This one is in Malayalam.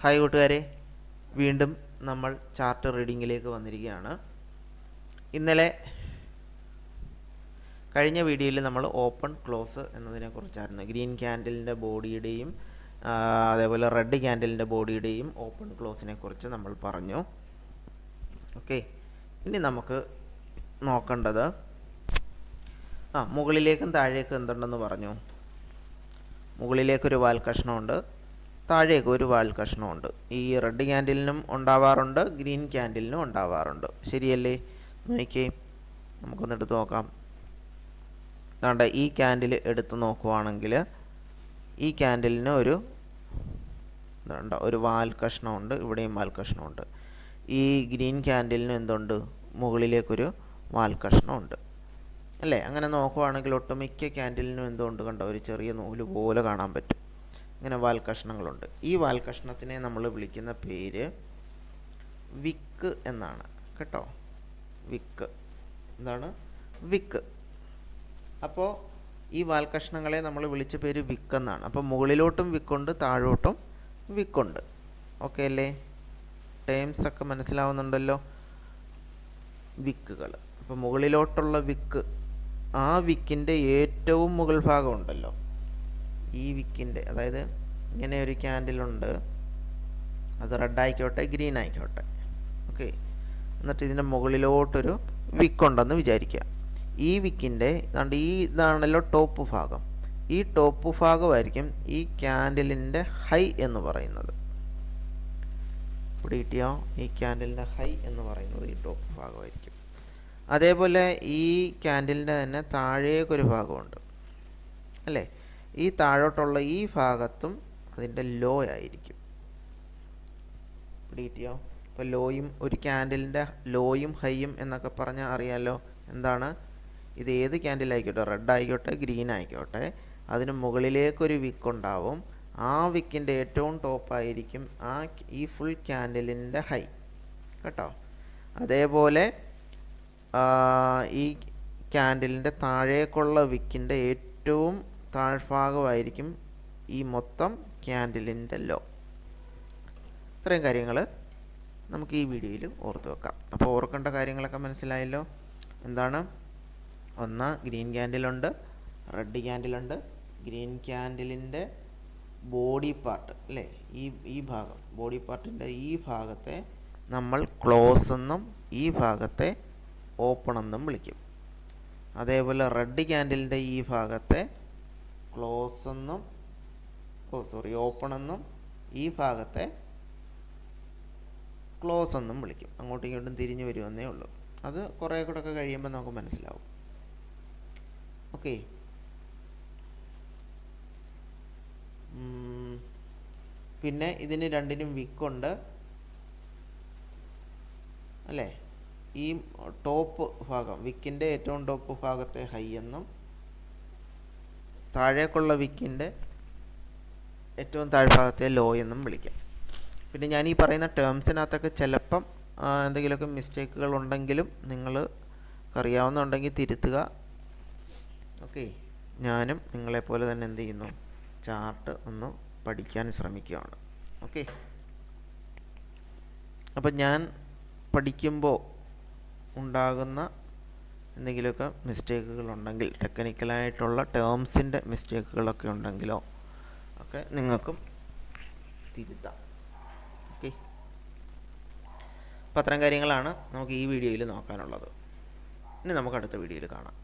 ഹായ് കൂട്ടുകാരെ. വീണ്ടും നമ്മൾ ചാർട്ട് റീഡിങ്ങിലേക്ക് വന്നിരിക്കുകയാണ്. ഇന്നലെ കഴിഞ്ഞ വീഡിയോയിൽ നമ്മൾ ഓപ്പൺ ക്ലോസ് എന്നതിനെ കുറിച്ചായിരുന്നു. ഗ്രീൻ ക്യാൻഡലിന്റെ ബോഡിയുടെയും അതേപോലെ റെഡ് ക്യാൻഡലിന്റെ ബോഡിയുടെയും ഓപ്പൺ ക്ലോസിനെ കുറിച്ച് നമ്മൾ പറഞ്ഞു. ഓക്കെ ഇനി നമുക്ക് നോക്കേണ്ടത് ആ മുകളിലേക്കും താഴേക്കും എന്തുണ്ടെന്ന് പറഞ്ഞു. മുകളിലേക്കൊരു വാൽ കഷ്ണമുണ്ട് താഴേക്ക് ഒരു വാൽ കഷ്ണമുണ്ട്. ഈ റെഡ് ക്യാൻഡിലിനും ഉണ്ടാവാറുണ്ട് ഗ്രീൻ ക്യാൻഡിലിനും ഉണ്ടാവാറുണ്ട്. ശരിയല്ലേ? നോക്കിയേ നമുക്കൊന്ന് എടുത്ത് നോക്കാം. കണ്ട ഈ ക്യാൻഡിൽ എടുത്ത് നോക്കുവാണെങ്കിൽ ഈ ക്യാൻഡിലിന് ഒരു വേണ്ട ഒരു വാൽ കഷ്ണമുണ്ട് ഇവിടെയും വാൽ കഷ്ണമുണ്ട്. ഈ ഗ്രീൻ ക്യാൻഡിലിന് എന്തുണ്ട്? മുകളിലേക്കൊരു വാൽ കഷ്ണമുണ്ട്. അല്ലേ? അങ്ങനെ നോക്കുവാണെങ്കിൽ ഒട്ടുമിക്ക ക്യാൻഡിലിനും എന്തുകൊണ്ട് കണ്ടോ? ഒരു ചെറിയ നൂൽ പോലെ കാണാൻ പറ്റും. ഇങ്ങനെ വാൽ കഷ്ണങ്ങളുണ്ട് ഈ വാൽ കഷ്ണത്തിനെ നമ്മൾ വിളിക്കുന്ന പേര് വിക്ക് എന്നാണ്. കേട്ടോ? വിക്ക്. എന്താണ്? വിക്ക്. അപ്പോൾ ഈ വാൽ കഷ്ണങ്ങളെ നമ്മൾ വിളിച്ച പേര് വിക്ക് എന്നാണ്. അപ്പോൾ മുകളിലോട്ടും വിക്കുണ്ട് താഴോട്ടും വിക്കുണ്ട്. ഓക്കെ അല്ലേ? ടേംസ് ഒക്കെ മനസ്സിലാവുന്നുണ്ടല്ലോ? വിക്കുകൾ അപ്പോൾ മുകളിലോട്ടുള്ള വിക്ക് ആ വിക്കിന്റെ ഏറ്റവും മുകൾ ഭാഗം ഉണ്ടല്ലോ. ഈ വിക്കിന്റെ അതായത് ഇങ്ങനെ ഒരു ക്യാൻഡിലുണ്ട് അത് റെഡ് ആയിക്കോട്ടെ ഗ്രീൻ ആയിക്കോട്ടെ. ഓക്കെ എന്നിട്ട് ഇതിന്റെ മുകളിലോട്ടൊരു വിക്കുണ്ടെന്ന് വിചാരിക്കുക. ഈ വിക്കിന്റെ ഇതാണ്ട് ഈ ഇതാണല്ലോ ടോപ്പ് ഭാഗം. ഈ ടോപ്പ് ഭാഗമായിരിക്കും ഈ ക്യാൻഡിലിന്റെ ഹൈ എന്ന് പറയുന്നത്. ഇവിടെ കിട്ടിയോ? ഈ ക്യാൻഡിലിന്റെ ഹൈ എന്ന് പറയുന്നത് ഈ ടോപ്പ് ഭാഗമായിരിക്കും. അതേപോലെ ഈ ക്യാൻഡിലിന്റെ തന്നെ താഴേക്കൊരു ഭാഗമുണ്ട്. അല്ലേ? ഈ താഴോട്ടുള്ള ഈ ഭാഗത്തും അതിന്റെ ലോ ആയിരിക്കും. ഡീറ്റിയോ ഇപ്പോൾ ലോയും ഒരു ക്യാൻഡിലിന്റെ ലോയും ഹൈയും എന്നൊക്കെ പറഞ്ഞാൽ അറിയാലോ എന്താണ്? ഇത് ഏത് ക്യാൻഡിൽ ആയിക്കോട്ടെ? റെഡ് ആയിക്കോട്ടെ ഗ്രീൻ ആയിക്കോട്ടെ. അതിന് മുകളിലേക്കൊരു വിക്ക് ഉണ്ടാവും. ആ വിക്കിന്റെ ഏറ്റവും ടോപ്പായിരിക്കും ആ ഈ ഫുൾ ക്യാൻഡിലിന്റെ ഹൈ. കേട്ടോ? അതേപോലെ ഈ ക്യാൻഡിലിന്റെ താഴേക്കുള്ള വിക്കിന്റെ ഏറ്റവും താഴ്ഭാഗമായിരിക്കും ഈ മൊത്തം ക്യാൻഡിലിന്റെ ലോ. ഇത്രയും കാര്യങ്ങൾ നമുക്ക് ഈ വീഡിയോയിൽ ഓർത്ത് വെക്കാം. അപ്പോൾ ഓർക്കേണ്ട കാര്യങ്ങളൊക്കെ മനസ്സിലായല്ലോ? എന്താണ്? ഒന്ന് ഗ്രീൻ ക്യാൻഡിലുണ്ട്. റെഡ് ക്യാൻഡിലുണ്ട്. ഗ്രീൻ ക്യാൻഡിലിന്റെ ബോഡി പാർട്ട് അല്ലേ? ഈ ഈ ഭാഗം ബോഡി പാർട്ടിന്റെ ഈ ഭാഗത്തെ നമ്മൾ ക്ലോസ് എന്നും ഈ ഭാഗത്തെ ഓപ്പൺ എന്നും വിളിക്കും. അതേപോലെ റെഡ് ക്യാൻഡിലിന്റെ ഈ ഭാഗത്തെ ക്ലോസ് എന്നും ഓ സോറി ഓപ്പൺ എന്നും ഈ ഭാഗത്തെ ക്ലോസ് എന്നും വിളിക്കും. അങ്ങോട്ടും ഇങ്ങോട്ടും തിരിഞ്ഞു വരുമെന്നേ ഉള്ളൂ. അത് കുറേ കൂടെ ഒക്കെ കഴിയുമ്പോൾ നമുക്ക് മനസ്സിലാവും. ഓക്കെ. പിന്നെ ഇതിന് രണ്ടിനും വിക്കുണ്ട്. അല്ലേ? ഈ ടോപ്പ് ഭാഗം വിക്കിന്റെ ഏറ്റവും ടോപ്പ് ഭാഗത്തെ ഹൈ എന്നും താഴേക്കുള്ള വിക്കിന്റെ ഏറ്റവും താഴ്ഭാഗത്തെ ലോ എന്നും വിളിക്കാം. പിന്നെ ഞാൻ ഈ പറയുന്ന ടേംസിനകത്തൊക്കെ ചിലപ്പം എന്തെങ്കിലുമൊക്കെ മിസ്റ്റേക്കുകൾ ഉണ്ടെങ്കിലും നിങ്ങൾ അറിയാവുന്നുണ്ടെങ്കിൽ തിരുത്തുക. ഓക്കെ. ഞാനും നിങ്ങളെപ്പോലെ തന്നെ എന്ത് ചെയ്യുന്നു? ചാർട്ട് ഒന്ന് പഠിക്കാൻ ശ്രമിക്കുകയാണ്. ഓക്കെ. അപ്പം ഞാൻ പഠിക്കുമ്പോൾ ഉണ്ടാകുന്ന എന്തെങ്കിലുമൊക്കെ മിസ്റ്റേക്കുകൾ ഉണ്ടെങ്കിൽ ടെക്നിക്കലായിട്ടുള്ള ടേംസിന്റെ മിസ്റ്റേക്കുകളൊക്കെ ഉണ്ടെങ്കിലോ ഒക്കെ നിങ്ങൾക്കും തിരുത്താം. ഓക്കെ അപ്പോൾ അത്തരം കാര്യങ്ങളാണ് നമുക്ക് ഈ വീഡിയോയിൽ നോക്കാനുള്ളത്. ഇനി നമുക്ക് അടുത്ത വീഡിയോയിൽ കാണാം.